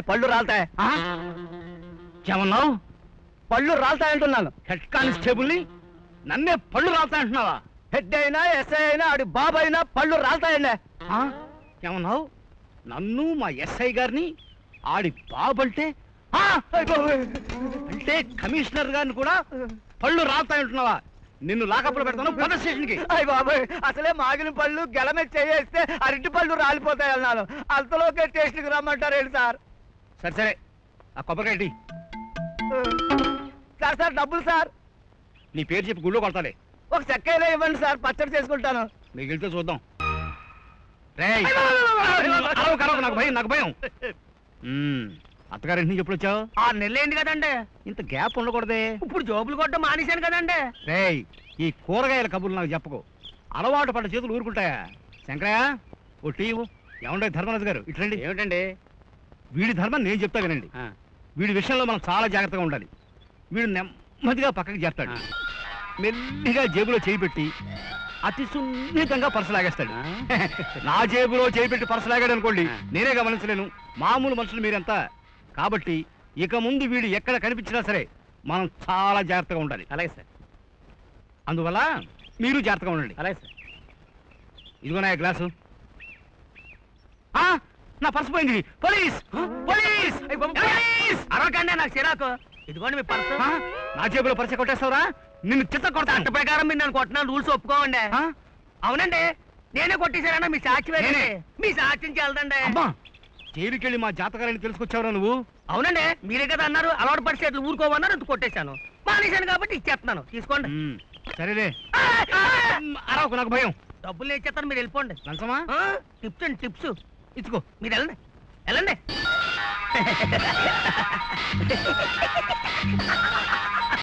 పళ్ళు రాలుతాయి? ఏమన్నావు? పళ్ళు రాలుతాయంటున్నాను. హెడ్ కానిస్టేబుల్ని? నన్నే పళ్ళు రాల్తాయంటున్నావా? హెడ్ అయినా ఎస్ఐ అయినా ఆడి బాబు అయినా పళ్ళు రాలుతాయండి? ఏమన్నావు? నన్ను మా ఎస్ఐ గారిని ఆడి బాబంటే ఆ! అంటే కమిషనర్ గారిని కూడా పళ్ళు రాల్తాయంటున్నావా? నిన్ను లాకప్లో పెడతాను పద స్టేషన్కి అయ్య బాబాయ్ అసలే మాగిన పళ్ళు గెల మీద చేయేస్తే అరటి పళ్ళు రాలిపోతాయి అన్నాను అంతలోకే టేస్ట్కి రమ్మంటారు ఏంటి సార్ సరే సరే ఆ కొబ్బరికాయ. సార్ సార్ డబ్బులు సార్ నీ పేరు చెప్పి గుళ్ళో కొడతాలే ఒక చెక్క అయినా ఇవ్వండి సార్ పచ్చడి చేసుకుంటాను వెళ్తే చూద్దాం అరవకు, నాకు భయం నాకు భయం. అత్తగారింటి నుంచి ఎప్పుడు వచ్చావు? ఆరు నెలలు అయింది కదండి? ఇంత గ్యాప్ ఉండకూడదే. ఇప్పుడు జోబులు కొట్టడం మానేశాను కదండి. రేయ్ ఈ కూరగాయల కబుర్లు నాకు చెప్పకు. అలవాటు పడ్డ చేతులు ఊరుకుంటాయా? Shankaraiah O T. ఏమండే ధర్మరాజు గారు ఇట్లండి ఏమిటండి? వీడి ధర్మం నేను చెప్తా వినండి. వీడి విషయంలో మనం చాలా జాగ్రత్తగా ఉండాలి. వీడు నెమ్మదిగా పక్కకి చేస్తాడు. మెల్లిగా జేబులో చేయి పెట్టి అతి సున్నితంగా పర్సు లాగేస్తాడు. నా జేబులో చేయి పెట్టి పర్సు లాగాడు అనుకోండి నేనే గమనించలేను. మామూలు మనుషులు మీరంతా కాబట్టి ఇక ముందు వీడు ఎక్కడ కనిపించినా సరే మనం చాలా జాగ్రత్తగా ఉండాలి. అలాగే సార్. అందువల్ల మీరు జాగ్రత్తగా ఉండండి. అలాగే సార్. ఇదిగో నా గ్లాసు. ఆ, నా పర్సు పోయింది. పోలీస్! పోలీస్! పోలీస్! అరవకండి నాకు చిరాకు. ఇదిగోండి మీ పర్సు. ఆ, నా జేబులో పర్సు కొట్టేస్తావురా? నిన్ను చిత్త కొడతా. ప్రకారం మీరు నన్ను కొట్టిన రూల్స్ ఒప్పుకోవండి. అవునండి. నేనే కొట్టేశారన్నా మీ సాక్షి. మీ అమ్మా జైలుకెళ్ళి మా జాతకాలని తెలుసుకొచ్చావురా నువ్వు? అవునండి. మీరే కదా అన్నారు అలవాటు పరిస్థితులు ఊరుకోమన్నారు ఇంత కొట్టేశాను. మానేశాను కాబట్టి ఇచ్చేస్తున్నాను. తీసుకోండి. సరేలే. అరవకు నాకు భయం. డబ్బులు ఇచ్చేస్తాను మీరు వెళ్ళిపోండి. లంచమా? టిప్స్ అండి టిప్స్. ఇచ్చుకో. మీరు వెళ్ళండి. వెళ్ళండి.